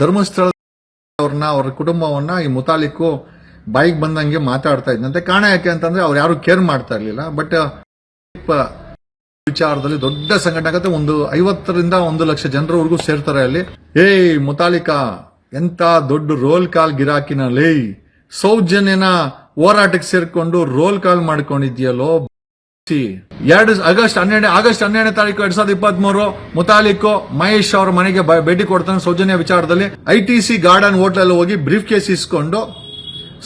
ಧರ್ಮಸ್ಥಳ ಅವ್ರನ್ನ, ಅವ್ರ ಕುಟುಂಬವನ್ನ ಈ ಮುತಾಲಿಕ್ಕು ಬಾಯಿಗೆ ಬಂದಂಗೆ ಮಾತಾಡ್ತಾ ಇದ್ದಂತೆ ಕಾಣ ಯಾಕೆ ಅಂತಂದ್ರೆ ಅವ್ರು ಯಾರು ಕೇರ್ ಮಾಡ್ತಾ ಇರ್ಲಿಲ್ಲ. ಬಟ್ ವಿಚಾರದಲ್ಲಿ ದೊಡ್ಡ ಸಂಘಟನೆ ಆಗುತ್ತೆ. ಒಂದು ಐವತ್ತರಿಂದ ಒಂದು ಲಕ್ಷ ಜನರವರೆಗೂ ಸೇರ್ತಾರೆ ಅಲ್ಲಿ. ಏಯ್, ಮುತಾಲಿಕಾ, ಎಂತ ದೊಡ್ಡ ರೋಲ್ ಕಾಲ್ ಗಿರಾಕಿನ ಲೇ. ಸೌಜನ್ಯನ ಹೋರಾಟಕ್ಕೆ ಸೇರ್ಕೊಂಡು ರೋಲ್ ಕಾಲ್ ಮಾಡ್ಕೊಂಡಿದ್ಯಲ್ಲೋ. ಎರಡು ಆಗಸ್ಟ್ ಹನ್ನೆರಡು ಆಗಸ್ಟ್ ಹನ್ನೆರಡನೇ ತಾರೀಕು ಎರಡ್ ಸಾವಿರದ ಇಪ್ಪತ್ತ್ ಮೂರು ಮುತಾಲಿಕ್ ಮಹೇಶ್ ಅವರ ಮನೆಗೆ ಭೇಟಿ ಕೊಡ್ತಾನೆ ಸೌಜನ್ಯ ವಿಚಾರದಲ್ಲಿ. ಐಟಿಸಿ ಗಾರ್ಡನ್ ಹೋಟೆಲ್ ಹೋಗಿ ಬ್ರೀಫ್ ಕೇಸ್ ಇಸ್ಕೊಂಡು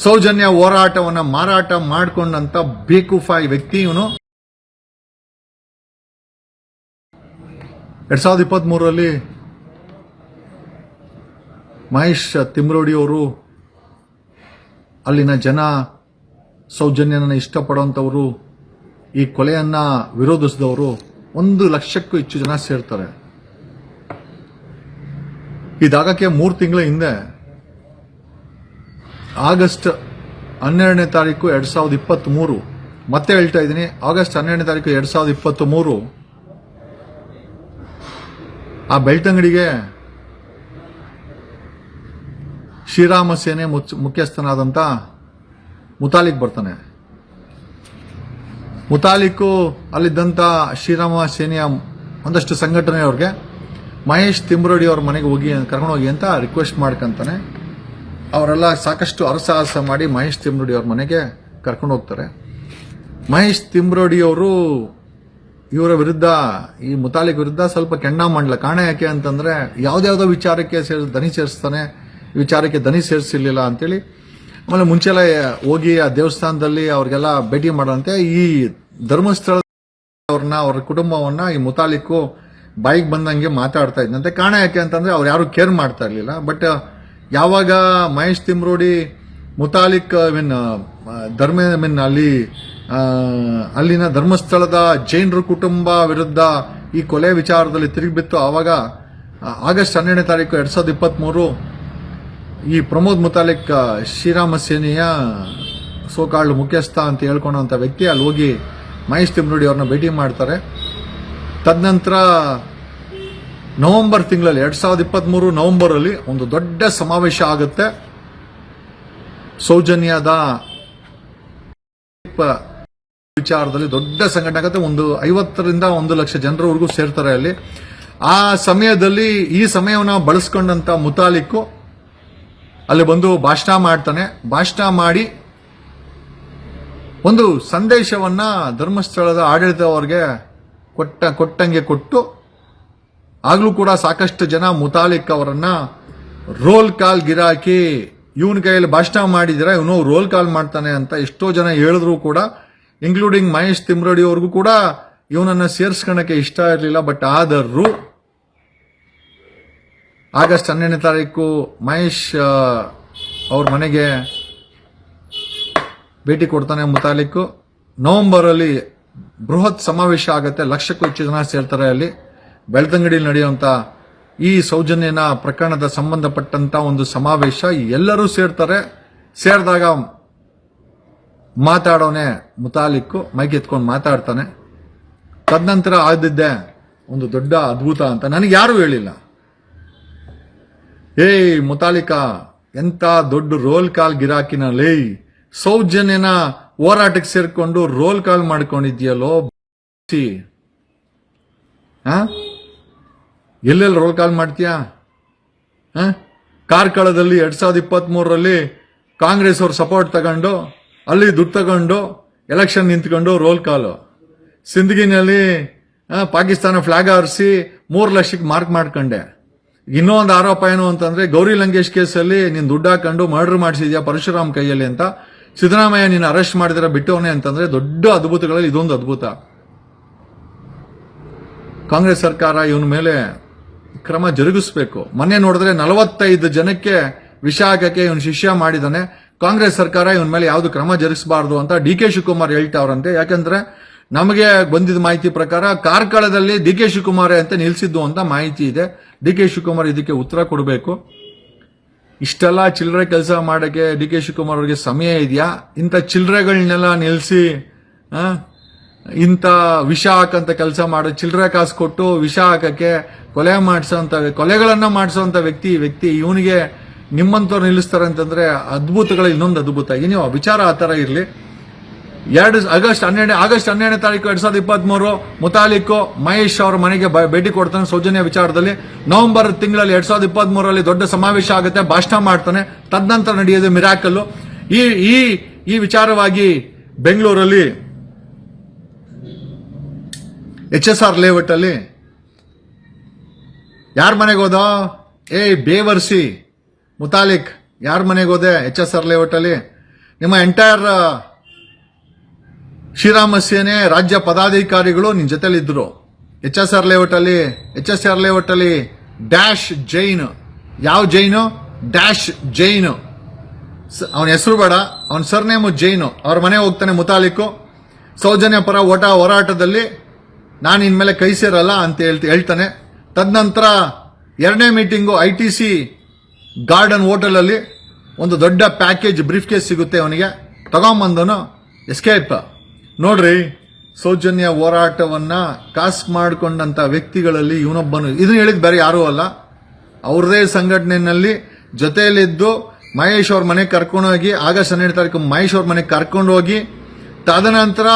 ಸೌಜನ್ಯ ಹೋರಾಟವನ್ನ ಮಾರಾಟ ಮಾಡ್ಕೊಂಡಂತ ಬೇಕುಫಾಯಿ ವ್ಯಕ್ತಿ ಇವನು. ಎರಡ್ ಸಾವಿರದ ಇಪ್ಪತ್ತ್ ಮೂರರಲ್ಲಿ ಮಹೇಶ್ ತಿಮ್ರೋಡಿ ಅವರು ಅಲ್ಲಿನ ಜನ ಸೌಜನ್ಯನ ಇಷ್ಟಪಡುವಂಥವರು ಈ ಕೊಲೆಯನ್ನ ವಿರೋಧಿಸಿದವರು ಒಂದು ಲಕ್ಷಕ್ಕೂ ಹೆಚ್ಚು ಜನ ಸೇರ್ತಾರೆ. ಇದಾಗಕ್ಕೆ ಮೂರು ತಿಂಗಳ ಹಿಂದೆ ಆಗಸ್ಟ್ ಹನ್ನೆರಡನೇ ತಾರೀಕು ಎರಡ್ ಸಾವಿರದ ಇಪ್ಪತ್ತ್ ಮೂರು ಮತ್ತೆ ಹೇಳ್ತಾ ಇದ್ದೀನಿ, ಆಗಸ್ಟ್ ಹನ್ನೆರಡನೇ ತಾರೀಕು ಎರಡ್ ಸಾವಿರದ ಇಪ್ಪತ್ತ್ ಮೂರು ಆ ಬೆಳ್ತಂಗಡಿಗೆ ಶ್ರೀರಾಮ ಸೇನೆ ಮುಖ್ಯಸ್ಥನಾದಂಥ ಮುತಾಲಿಕ್ ಬರ್ತಾನೆ. ಮುತಾಲಿಕ್ಕು ಅಲ್ಲಿದ್ದಂಥ ಶ್ರೀರಾಮ ಸೇನೆಯ ಒಂದಷ್ಟು ಸಂಘಟನೆಯವ್ರಿಗೆ ಮಹೇಶ್ ತಿಮ್ರೋಡಿ ಅವ್ರ ಮನೆಗೆ ಹೋಗಿ, ಕರ್ಕೊಂಡು ಹೋಗಿ ಅಂತ ರಿಕ್ವೆಸ್ಟ್ ಮಾಡ್ಕೊಂತಾನೆ. ಅವರೆಲ್ಲ ಸಾಕಷ್ಟು ಅರಸಾಹಸ ಮಾಡಿ ಮಹೇಶ್ ತಿಮ್ರೋಡಿ ಅವ್ರ ಮನೆಗೆ ಕರ್ಕೊಂಡು ಹೋಗ್ತಾರೆ. ಮಹೇಶ್ ತಿಮ್ರೋಡಿ ಅವರು ಇವರ ವಿರುದ್ಧ, ಈ ಮುತಾಲಿಕ್ ವಿರುದ್ಧ ಸ್ವಲ್ಪ ಕೆಂಡ ಮಾಡಲ. ಕಾರಣ ಯಾಕೆ ಅಂತಂದ್ರೆ, ಯಾವುದ್ಯಾವುದೋ ವಿಚಾರಕ್ಕೆ ಸೇರಿಸಿ, ದನಿ ಸೇರಿಸ್ತಾನೆ. ವಿಚಾರಕ್ಕೆ ದನಿ ಸೇರಿಸಿರ್ಲಿಲ್ಲ ಅಂತೇಳಿ ಆಮೇಲೆ ಮುಂಚೆಲ್ಲ ಹೋಗಿ ಆ ದೇವಸ್ಥಾನದಲ್ಲಿ ಅವ್ರಿಗೆಲ್ಲ ಭೇಟಿ ಮಾಡಂತೆ ಈ ಧರ್ಮಸ್ಥಳ ಅವ್ರನ್ನ, ಅವ್ರ ಕುಟುಂಬವನ್ನ, ಈ ಮುತಾಲಿಕ್ಕು ಬಾಯಿಗೆ ಬಂದಂಗೆ ಮಾತಾಡ್ತಾ ಇದ್ದಂತೆ ಕಾರಣ ಯಾಕೆ ಅಂತಂದ್ರೆ ಅವ್ರು ಯಾರು ಕೇರ್ ಮಾಡ್ತಾ ಇರ್ಲಿಲ್ಲ. ಬಟ್ ಯಾವಾಗ ಮಹೇಶ್ ತಿಮ್ರೋಡಿ ಮುತಾಲಿಕ್ ಮೀನ್ ಧರ್ಮ ಮೀನ್ ಅಲ್ಲಿ ಅಲ್ಲಿನ ಧರ್ಮಸ್ಥಳದ ಜೈನರ ಕುಟುಂಬ ವಿರುದ್ಧ ಈ ಕೊಲೆ ವಿಚಾರದಲ್ಲಿ ತಿರುಗಿಬಿತ್ತು. ಆವಾಗ ಆಗಸ್ಟ್ ಹನ್ನೆರಡನೇ ತಾರೀಕು ಎರಡ್ ಸಾವಿರದ ಇಪ್ಪತ್ತ್ ಈ ಪ್ರಮೋದ್ ಮುತಾಲಿಕ್, ಶ್ರೀರಾಮ ಸೇನೆಯ ಸೋಕಾಳ್ ಮುಖ್ಯಸ್ಥ ಅಂತ ಹೇಳ್ಕೊಂಡಂತ ವ್ಯಕ್ತಿ, ಅಲ್ಲಿ ಹೋಗಿ ಮಹೇಶ್ ತಿಮ್ರುಡಿ ಅವ್ರನ್ನ ಭೇಟಿ ಮಾಡ್ತಾರೆ. ತದನಂತರ ನವೆಂಬರ್ ತಿಂಗಳಲ್ಲಿ, ಎರಡ್ ಸಾವಿರದ ಇಪ್ಪತ್ತ್ ಮೂರು ನವೆಂಬರ್ ಅಲ್ಲಿ ಒಂದು ದೊಡ್ಡ ಸಮಾವೇಶ ಆಗುತ್ತೆ. ಸೌಜನ್ಯದ ವಿಚಾರದಲ್ಲಿ ದೊಡ್ಡ ಸಂಘಟನೆ ಆಗುತ್ತೆ. ಒಂದು ಐವತ್ತರಿಂದ ಒಂದು ಲಕ್ಷ ಜನರವರೆಗೂ ಸೇರ್ತಾರೆ ಅಲ್ಲಿ. ಆ ಸಮಯದಲ್ಲಿ ಈ ಸಮಯವನ್ನು ಬಳಸ್ಕೊಂಡಂತ ಮುತಾಲಿಕ್ಕು ಅಲ್ಲಿ ಬಂದು ಭಾಷಣ ಮಾಡ್ತಾನೆ. ಭಾಷಣ ಮಾಡಿ ಒಂದು ಸಂದೇಶವನ್ನ ಧರ್ಮಸ್ಥಳದ ಆಡಳಿತದವರಿಗೆ ಕೊಟ್ಟ, ಕೊಟ್ಟಂಗೆ ಕೊಟ್ಟು ಆಗ್ಲೂ ಕೂಡ ಸಾಕಷ್ಟು ಜನ ಮುತಾಲಿಕ್ ಅವರನ್ನ ರೋಲ್ ಕಾಲ್ ಗಿರಾಕಿ ಇವನ ಕೈಯಲ್ಲಿ ಭಾಷಣ ಮಾಡಿದಿರ ಇವನು ರೋಲ್ ಕಾಲ್ ಮಾಡ್ತಾನೆ ಅಂತ ಎಷ್ಟೋ ಜನ ಹೇಳಿದ್ರು ಕೂಡ ಇನ್ಕ್ಲೂಡಿಂಗ್ ಮಹೇಶ್ ತಿಮ್ರಡಿ ಅವ್ರಿಗೂ ಕೂಡ ಇವನನ್ನ ಸೇರಿಸ್ಕೊಳಕ್ಕೆ ಇಷ್ಟ ಇರಲಿಲ್ಲ. ಬಟ್ ಆದರೂ ಆಗಸ್ಟ್ ಹನ್ನೆರಡನೇ ತಾರೀಕು ಮಹೇಶ್ ಅವ್ರ ಮನೆಗೆ ಭೇಟಿ ಕೊಡ್ತಾನೆ ಮುತಾಲಿಕ್ಕು. ನವೆಂಬರ್ ಅಲ್ಲಿ ಬೃಹತ್ ಸಮಾವೇಶ ಆಗುತ್ತೆ, ಲಕ್ಷಕ್ಕೂ ಹೆಚ್ಚು ಜನ ಸೇರ್ತಾರೆ ಅಲ್ಲಿ. ಬೆಳ್ತಂಗಡಿಯಲ್ಲಿ ನಡೆಯುವಂಥ ಈ ಸೌಜನ್ಯನ ಪ್ರಕರಣದ ಸಂಬಂಧಪಟ್ಟಂತ ಒಂದು ಸಮಾವೇಶ ಎಲ್ಲರೂ ಸೇರ್ತಾರೆ. ಸೇರಿದಾಗ ಮಾತಾಡೋನೆ ಮುತಾಲಿಕ್ಕು, ಮೈಕ್ ಎತ್ಕೊಂಡು ಮಾತಾಡ್ತಾನೆ. ತದನಂತರ ಆದಿದ್ದೆ ಒಂದು ದೊಡ್ಡ ಅದ್ಭುತ ಅಂತ. ನನಗೆ ಯಾರೂ ಹೇಳಿಲ್ಲ. ಏಯ್ ಮುತಾಲಿಕಾ, ಎಂತ ದೊಡ್ಡ ರೋಲ್ ಕಾಲ್ ಗಿರಾಕಿನ ಲೇಯ್ ಸೌಜನ್ಯನ ಹೋರಾಟಕ್ಕೆ ಸೇರ್ಕೊಂಡು ರೋಲ್ ಕಾಲ್ ಮಾಡ್ಕೊಂಡಿದ್ಯಲ್ಲೋ? ಎಲ್ಲೆಲ್ಲಿ ರೋಲ್ ಕಾಲ್ ಮಾಡ್ತೀಯಾ? ಕಾರ್ಕಳದಲ್ಲಿ ಎರಡ್ ಸಾವಿರದ ಇಪ್ಪತ್ತ್ ಮೂರರಲ್ಲಿ ಕಾಂಗ್ರೆಸ್ ಅವ್ರ ಸಪೋರ್ಟ್ ತಗೊಂಡು, ಅಲ್ಲಿ ದುಡ್ಡು ತಗೊಂಡು ಎಲೆಕ್ಷನ್ ನಿಂತ್ಕೊಂಡು ರೋಲ್ ಕಾಲು ಸಿಂದಗಿನಲ್ಲಿ ಪಾಕಿಸ್ತಾನ ಫ್ಲಾಗ್ ಆರಿಸಿ ಮೂರು ಲಕ್ಷಕ್ಕೆ ಮಾರ್ಕ್ ಮಾಡ್ಕೊಂಡೆ. ಇನ್ನೊಂದು ಆರೋಪ ಏನು ಅಂತಂದ್ರೆ, ಗೌರಿ ಲಂಕೇಶ್ ಕೇಸಲ್ಲಿ ನಿನ್ನ ದುಡ್ಡು ಹಾಕೊಂಡು ಮರ್ಡರ್ ಮಾಡಿಸಿದ್ಯಾ ಪರಶುರಾಮ್ ಕೈಯಲ್ಲಿ ಅಂತ ಸಿದ್ದರಾಮಯ್ಯ ನೀನು ಅರೆಸ್ಟ್ ಮಾಡಿದಿರ ಬಿಟ್ಟವನೇ ಅಂತಂದ್ರೆ ದೊಡ್ಡ ಅದ್ಭುತಗಳಲ್ಲಿ ಇದೊಂದು ಅದ್ಭುತ. ಕಾಂಗ್ರೆಸ್ ಸರ್ಕಾರ ಇವನ ಮೇಲೆ ಕ್ರಮ ಜರುಗಿಸಬೇಕು. ಮೊನ್ನೆ ನೋಡಿದ್ರೆ ನಲವತ್ತೈದು ಜನಕ್ಕೆ ವಿಷ ಹಾಕಕ್ಕೆ ಇವನ್ ಶಿಷ್ಯ ಮಾಡಿದಾನೆ ಕಾಂಗ್ರೆಸ್ ಸರ್ಕಾರ ಇವನ್ ಮೇಲೆ ಯಾವ್ದು ಕ್ರಮ ಜರುಗಿಸಬಾರ್ದು ಅಂತ ಡಿ ಕೆ ಶಿವಕುಮಾರ್ ಹೇಳ್ತಾವ್ರಂತೆ ಯಾಕಂದ್ರೆ ನಮಗೆ ಬಂದಿದ್ದ ಮಾಹಿತಿ ಪ್ರಕಾರ ಕಾರ್ಕಳದಲ್ಲಿ ಡಿ ಕೆ ಶಿವಕುಮಾರ್ ಅಂತ ನಿಲ್ಲಿಸಿದ್ದು ಅಂತ ಮಾಹಿತಿ ಇದೆ. ಡಿ ಕೆ ಶಿವಕುಮಾರ್ ಇದಕ್ಕೆ ಉತ್ತರ ಕೊಡಬೇಕು. ಇಷ್ಟೆಲ್ಲ ಚಿಲ್ಲರೆ ಕೆಲಸ ಮಾಡೋಕ್ಕೆ ಡಿ ಕೆ ಶಿವಕುಮಾರ್ ಅವರಿಗೆ ಸಮಯ ಇದೆಯಾ? ಇಂಥ ಚಿಲ್ಲರೆಗಳನ್ನೆಲ್ಲ ನಿಲ್ಲಿಸಿ ಇಂಥ ವಿಷ ಹಾಕಂತ ಕೆಲಸ ಮಾಡೋ. ಚಿಲ್ಲರೆ ಕಾಸು ಕೊಟ್ಟು ವಿಷ ಹಾಕಕ್ಕೆ ಕೊಲೆ ಮಾಡಿಸೋಂಥ ಕೊಲೆಗಳನ್ನು ಮಾಡಿಸೋಂಥ ವ್ಯಕ್ತಿ ವ್ಯಕ್ತಿ ಇವನಿಗೆ ನಿಮ್ಮಂಥವ್ರು ನಿಲ್ಲಿಸ್ತಾರೆ ಅಂತಂದರೆ ಅದ್ಭುತಗಳು ಇನ್ನೊಂದು ಅದ್ಭುತ. ನೀವು ವಿಚಾರ ಆ ಥರ ಇರಲಿ. ಎರಡು ಆಗಸ್ಟ್ ಹನ್ನೆರಡು ಆಗಸ್ಟ್ ಹನ್ನೆರಡನೇ ತಾರೀಕು ಎರಡ್ ಸಾವಿರದ ಇಪ್ಪತ್ಮೂರು, ಮುತಾಲಿಕ್ಕು ಮಹೇಶ್ ಅವರ ಮನೆಗೆ ಭೇಟಿ ಕೊಡ್ತಾನೆ ಸೌಜನ್ಯ ವಿಚಾರದಲ್ಲಿ. ನವೆಂಬರ್ ತಿಂಗಳಲ್ಲಿ ಎರಡ್ ಸಾವಿರದ ಇಪ್ಪತ್ತ್ ಮೂರರಲ್ಲಿ ದೊಡ್ಡ ಸಮಾವೇಶ ಆಗುತ್ತೆ, ಭಾಷಣ ಮಾಡ್ತಾನೆ. ತದನಂತರ ನಡೆಯೋದು ಮಿರಾಕಲ್ಲು ಈ ಈ ಈ ವಿಚಾರವಾಗಿ ಬೆಂಗಳೂರಲ್ಲಿ ಎಚ್ ಎಸ್ ಆರ್ ಲೇಔಟ್ ಅಲ್ಲಿ ಯಾರ ಮನೆಗೆ ಹೋದ? ಏ, ಬೇವರ್ಸಿ. ಮುತಾಲಿಕ್, ಯಾರ ಮನೆಗೆ ಹೋದೆ ಎಚ್ ಎಸ್ ಆರ್ ಲೇಔಟ್ ಅಲ್ಲಿ ನಿಮ್ಮ ಎಂಟೈರ್ ಶ್ರೀರಾಮ ಸೇನೆ ರಾಜ್ಯ ಪದಾಧಿಕಾರಿಗಳು ನಿನ್ ಜೊತೆಲಿದ್ದರು ಎಚ್ ಎಸ್ ಆರ್ ಲೇಔಟ್ ಅಲ್ಲಿ ಎಚ್ ಎಸ್ ಆರ್ ಲೇಔಟ್ ಅಲ್ಲಿ ಡ್ಯಾಶ್ ಜೈನ್. ಯಾವ ಜೈನು? ಡ್ಯಾಶ್ ಜೈನ್. ಅವನ ಹೆಸರು ಬೇಡ, ಅವನ ಸರ್ನೇಮು ಜೈನು. ಅವ್ರ ಮನೆ ಹೋಗ್ತಾನೆ ಮುತಾಲಿಕ್ಕು ಸೌಜನ್ಯ ಪರ ಓಟ ಹೋರಾಟದಲ್ಲಿ ನಾನು ಇನ್ಮೇಲೆ ಕೈ ಸೇರಲ್ಲ ಅಂತ ಹೇಳ್ತಿ, ಹೇಳ್ತಾನೆ. ತದನಂತರ ಎರಡನೇ meeting I T C garden ಹೋಟೆಲಲ್ಲಿ ಒಂದು ದೊಡ್ಡ ಪ್ಯಾಕೇಜ್ ಬ್ರೀಫ್ ಕೇಸ್ ಸಿಗುತ್ತೆ ಅವನಿಗೆ. ತಗೊಂಬಂದನು ಎಸ್ಕೇಪ್. ನೋಡ್ರಿ, ಸೌಜನ್ಯ ಹೋರಾಟವನ್ನ ಕಾಸ್ ಮಾಡಿಕೊಂಡಂತ ವ್ಯಕ್ತಿಗಳಲ್ಲಿ ಇವನೊಬ್ಬನು. ಇದನ್ನ ಹೇಳಿದ್ ಬೇರೆ ಯಾರೂ ಅಲ್ಲ. ಅವ್ರದೇ ಸಂಘಟನೆಯಲ್ಲಿ ಜೊತೆಯಲ್ಲಿದ್ದು ಮಹೇಶ್ ಅವ್ರ ಮನೆಗೆ ಕರ್ಕೊಂಡೋಗಿ ಆಗಸ್ಟ್ ಹನ್ನೆರಡು ತಾರೀಕು ಮಹೇಶ್ ಅವ್ರ ಮನೆಗೆ ಕರ್ಕೊಂಡು ಹೋಗಿ, ತದನಂತರ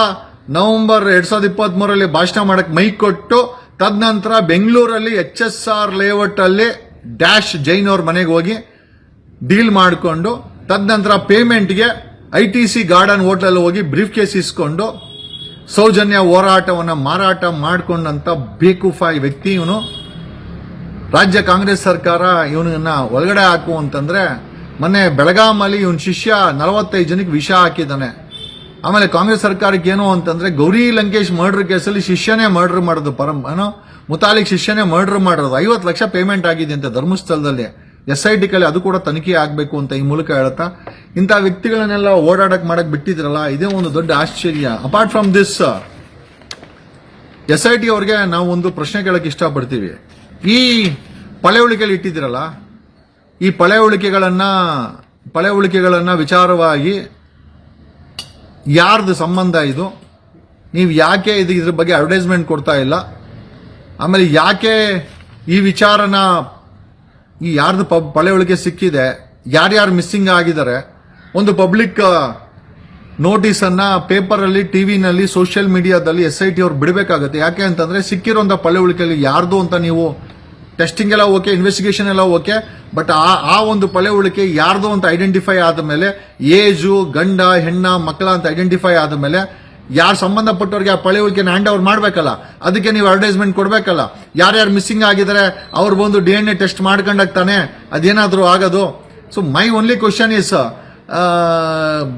ನವೆಂಬರ್ ಎರಡ್ ಸಾವಿರದ ಇಪ್ಪತ್ತ್ ಮೂರಲ್ಲಿ ಭಾಷಣ ಮಾಡಕ್ಕೆ ಮೈ ಕೊಟ್ಟು, ತದನಂತರ ಬೆಂಗಳೂರಲ್ಲಿ ಎಚ್ ಎಸ್ ಆರ್ ಲೇಔಟ್ ಅಲ್ಲಿ ಡ್ಯಾಶ್ ಜೈನ್ ಅವ್ರ ಮನೆಗೆ ಹೋಗಿ ಡೀಲ್ ಮಾಡಿಕೊಂಡು, ತದನಂತರ ಪೇಮೆಂಟ್ಗೆ I T C garden hotel ಹೋಗಿ ಬ್ರೀಫ್ ಕೇಸ್ ಇಸ್ಕೊಂಡು ಸೌಜನ್ಯ ಹೋರಾಟವನ್ನ ಮಾರಾಟ ಮಾಡಿಕೊಂಡಂತ ಬೇಕುಫಾಯಿ ವ್ಯಕ್ತಿ ಇವನು. ರಾಜ್ಯ ಕಾಂಗ್ರೆಸ್ ಸರ್ಕಾರ ಇವನನ್ನ ಒಳಗಡೆ ಹಾಕು ಅಂತಂದ್ರೆ ಮೊನ್ನೆ ಬೆಳಗಾಮಲ್ಲಿ ಇವನ್ ಶಿಷ್ಯ ನಲವತ್ತೈದು ಜನಕ್ಕೆ ವಿಷ ಹಾಕಿದ್ದಾನೆ. ಆಮೇಲೆ ಕಾಂಗ್ರೆಸ್ ಸರ್ಕಾರಕ್ಕೆ ಏನು ಅಂತಂದ್ರೆ ಗೌರಿ ಲಂಕೇಶ್ ಮರ್ಡರ್ ಕೇಸಲ್ಲಿ ಶಿಷ್ಯನೇ ಮರ್ಡರ್ ಮಾಡೋದು ಪರಂ ಏನೋ? ಮುತಾಲಿಕ್ ಶಿಷ್ಯನೇ ಮರ್ಡರ್ ಮಾಡೋದು ಐವತ್ತು ಲಕ್ಷ ಪೇಮೆಂಟ್ ಆಗಿದೆ ಅಂತ ಧರ್ಮಸ್ಥಳದಲ್ಲಿ. ಎಸ್ ಐ ಟಿ ಕಲೆ ಅದು ಕೂಡ ತನಿಖೆ ಆಗಬೇಕು ಅಂತ ಈ ಮೂಲಕ ಹೇಳುತ್ತಾ, ಇಂಥ ವ್ಯಕ್ತಿಗಳನ್ನೆಲ್ಲ ಓಡಾಡಕ್ಕೆ ಮಾಡಕ್ಕೆ ಬಿಟ್ಟಿದ್ರಲ್ಲ, ಇದೇ ಒಂದು ದೊಡ್ಡ ಆಶ್ಚರ್ಯ. Apart from this S I T ಅವ್ರಿಗೆ ನಾವು ಒಂದು ಪ್ರಶ್ನೆ ಕೇಳಕ್ಕೆ ಇಷ್ಟಪಡ್ತೀವಿ. ಈ ಪಳೆಯುಳಿಕೆಗಳು ಇಟ್ಟಿದ್ದೀರಲ್ಲ, ಈ ಪಳೆಯುಳಿಕೆಗಳನ್ನ ಪಳೆಯುಳಿಕೆಗಳನ್ನ ವಿಚಾರವಾಗಿ ಯಾರ್ದು ಸಂಬಂಧ ಇದು? ನೀವು ಯಾಕೆ ಇದು ಇದ್ರ ಬಗ್ಗೆ ಅಡ್ವರ್ಟೈಸ್ಮೆಂಟ್ ಕೊಡ್ತಾ ಇಲ್ಲ? ಆಮೇಲೆ ಯಾಕೆ ಈ ವಿಚಾರನ ಈ ಯಾರ್ದು ಪಳೆ ಪಳೆಯುಳಿಕೆ ಸಿಕ್ಕಿದೆ, ಯಾರ್ಯಾರು ಮಿಸ್ಸಿಂಗ್ ಆಗಿದ್ದಾರೆ, ಒಂದು ಪಬ್ಲಿಕ್ ನೋಟಿಸ್ ಪೇಪರಲ್ಲಿ ಪೇಪರ್ ಅಲ್ಲಿ ಟಿವಿನಲ್ಲಿ, ಸೋಷಿಯಲ್ ಮೀಡಿಯಾದಲ್ಲಿ ಎಸ್ ಐ ಟಿ ಅವ್ರು ಬಿಡಬೇಕಾಗತ್ತೆ. ಯಾಕೆ ಅಂತಂದ್ರೆ ಸಿಕ್ಕಿರೋಂಥ ಪಳೆಯುಳಿಕೆಯಲ್ಲಿ ಯಾರ್ದು ಅಂತ ನೀವು ಟೆಸ್ಟಿಂಗ್ ಎಲ್ಲ ಓಕೆ ಇನ್ವೆಸ್ಟಿಗೇಷನ್ ಎಲ್ಲ ಓಕೆ ಬಟ್ ಆ ಆ ಒಂದು ಪಳೆಯುಳಿಕೆ ಯಾರ್ದು ಅಂತ ಐಡೆಂಟಿಫೈ ಆದ ಮೇಲೆ ಏಜು, ಗಂಡ, ಹೆಣ್ಣ, ಮಕ್ಕಳ ಅಂತ ಐಡೆಂಟಿಫೈ ಆದ ಮೇಲೆ ಯಾರು ಸಂಬಂಧಪಟ್ಟವ್ರಿಗೆ ಆ ಪಳೆಯುಳಿಕೆನ ಹ್ಯಾಂಡ್ ಓವರ್ ಮಾಡಬೇಕಲ್ಲ? ಅದಕ್ಕೆ ನೀವು ಅಡ್ವರ್ಟೈಸ್ಮೆಂಟ್ ಕೊಡಬೇಕಲ್ಲ? ಯಾರ್ಯಾರು ಮಿಸ್ಸಿಂಗ್ ಆಗಿದ್ದಾರೆ ಅವ್ರು ಬಂದು ಡಿ ಎನ್ ಎ ಟೆಸ್ಟ್ ಮಾಡ್ಕೊಂಡಾಗ್ತಾನೆ ಅದೇನಾದರೂ ಆಗೋದು? So my only question is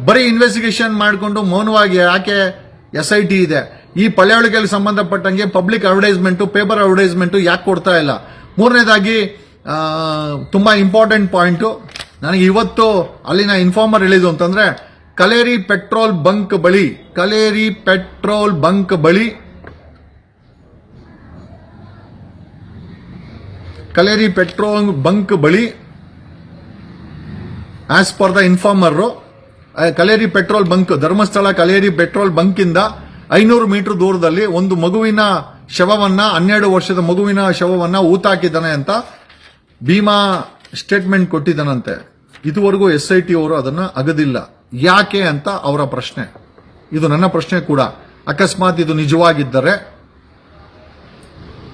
ಬರೀ ಇನ್ವೆಸ್ಟಿಗೇಷನ್ ಮಾಡಿಕೊಂಡು ಮೌನವಾಗಿ ಯಾಕೆ ಎಸ್ ಐ ಟಿ ಇದೆ? ಈ ಪಳೆಯುಳಿಕೆಗೆ ಸಂಬಂಧಪಟ್ಟಂಗೆ ಪಬ್ಲಿಕ್ ಅಡ್ವರ್ಟೈಸ್ಮೆಂಟು ಪೇಪರ್ ಅಡ್ವರ್ಟೈಸ್ಮೆಂಟು ಯಾಕೆ ಕೊಡ್ತಾ ಇಲ್ಲ? ಮೂರನೇದಾಗಿ ತುಂಬ ಇಂಪಾರ್ಟೆಂಟ್ ಪಾಯಿಂಟು ನನಗೆ ಇವತ್ತು ಅಲ್ಲಿನ ಇನ್ಫಾರ್ಮರ್ ಹೇಳಿದ್ದು ಅಂತಂದ್ರೆ ಕಲೇರಿ ಪೆಟ್ರೋಲ್ ಬಂಕ್ ಬಳಿ, ಕಲೇರಿ ಪೆಟ್ರೋಲ್ ಬಂಕ್ ಬಳಿ, ಕಲೇರಿ ಪೆಟ್ರೋಲ್ ಬಂಕ್ ಬಳಿ as per the informer Kaleri petrol bunk, Dharmasthala Kaleri petrol bunk ಇಂದ ಐನೂರು ಮೀಟರ್ ದೂರದಲ್ಲಿ ಒಂದು ಮಗುವಿನ ಶವವನ್ನ, ಹನ್ನೆರಡು ವರ್ಷದ ಮಗುವಿನ ಶವವನ್ನ ಊತಾಕಿದ್ದಾನೆ ಅಂತ ಭೀಮಾ ಸ್ಟೇಟ್ಮೆಂಟ್ ಕೊಟ್ಟಿದ್ದಾನಂತೆ. ಇದುವರೆಗೂ ಎಸ್ ಐ ಟಿ ಅವರು ಅದನ್ನ ಅಗದಿಲ್ಲ. ಯಾಕೆ ಅಂತ ಅವರ ಪ್ರಶ್ನೆ. ಇದು ನನ್ನ ಪ್ರಶ್ನೆ ಕೂಡ. ಅಕಸ್ಮಾತ್ ಇದು ನಿಜವಾಗಿದ್ದರೆ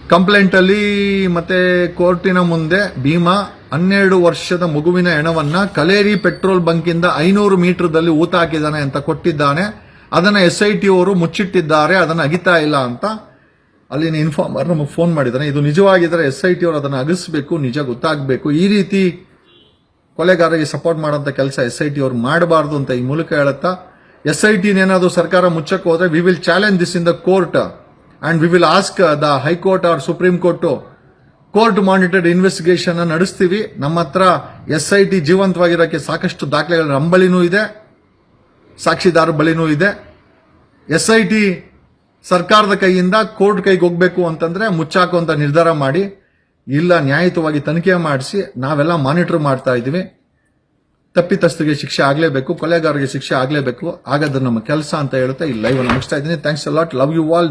ಕಂಪ್ಲೇಂಟಲ್ಲಿ ಮತ್ತೆ ಕೋರ್ಟಿನ ಮುಂದೆ ಭೀಮಾ ಹನ್ನೆರಡು ವರ್ಷದ ಮಗುವಿನ ಹೆಣವನ್ನ ಕಲೇರಿ ಪೆಟ್ರೋಲ್ ಬಂಕಿಂದ ಐನೂರು ಮೀಟರ್ದಲ್ಲಿ ಊತ ಹಾಕಿದ್ದಾನೆ ಅಂತ ಕೊಟ್ಟಿದ್ದಾನೆ. ಅದನ್ನ ಎಸ್ ಐ ಟಿ ಅವರು ಮುಚ್ಚಿಟ್ಟಿದ್ದಾರೆ, ಅದನ್ನು ಅಗಿತಾ ಇಲ್ಲ ಅಂತ ಅಲ್ಲಿನ ಇನ್ಫಾರ್ಮರ್ ನಮಗೆ ಫೋನ್ ಮಾಡಿದ್ದಾನೆ. ಇದು ನಿಜವಾಗಿದ್ದರೆ ಎಸ್ ಐ ಟಿ ಅವರು ಅದನ್ನು ಅಗಿಸ್ಬೇಕು, ನಿಜ ಗೊತ್ತಾಗಬೇಕು. ಈ ರೀತಿ ಕೊಲೆಗಾರರಿಗೆ ಸಪೋರ್ಟ್ ಮಾಡೋಂಥ ಕೆಲಸ ಎಸ್ ಐ ಟಿ ಅವ್ರು ಮಾಡಬಾರ್ದು ಅಂತ ಈ ಮೂಲಕ ಹೇಳುತ್ತಾ ಎಸ್ ಐ ಟಿನೇನಾದರೂ ಸರ್ಕಾರ ಮುಚ್ಚಕ್ಕೆ ಹೋದ್ರೆ we will challenge this in the court and we will ask the high court or supreme court court monitored investigation ನಡೆಸ್ತೀವಿ. ನಮ್ಮ ಹತ್ರ ಎಸ್ ಐ ಟಿ ಜೀವಂತವಾಗಿರೋಕ್ಕೆ ಸಾಕಷ್ಟು ದಾಖಲೆಗಳ ನಂಬಳಿನೂ ಇದೆ, ಸಾಕ್ಷಿದಾರ ಬಳಿನೂ ಇದೆ. ಎಸ್ ಐ ಟಿ ಸರ್ಕಾರದ ಕೈಯಿಂದ ಕೋರ್ಟ್ ಕೈಗೆ ಹೋಗ್ಬೇಕು ಅಂತಂದ್ರೆ ಮುಚ್ಚಾಕುವಂತ ನಿರ್ಧಾರ ಮಾಡಿ. ಇಲ್ಲ, ನ್ಯಾಯಯುತವಾಗಿ ತನಿಖೆ ಮಾಡಿಸಿ ನಾವೆಲ್ಲ ಮಾನಿಟರ್ ಮಾಡ್ತಾ ಇದ್ದೀವಿ. ತಪ್ಪಿತಸ್ಥರಿಗೆ ಶಿಕ್ಷೆ ಆಗಲೇಬೇಕು, ಕೊಲೆಗಾರರಿಗೆ ಶಿಕ್ಷೆ ಆಗಲೇಬೇಕು. ಹಾಗಾದ್ರೆ ನಮ್ಮ ಕೆಲಸ ಅಂತ ಹೇಳುತ್ತೆ ಈ ಲೈವ್ ಮುಗಿಸ್ತಾ ಇದ್ದೀನಿ. Thanks a lot love you all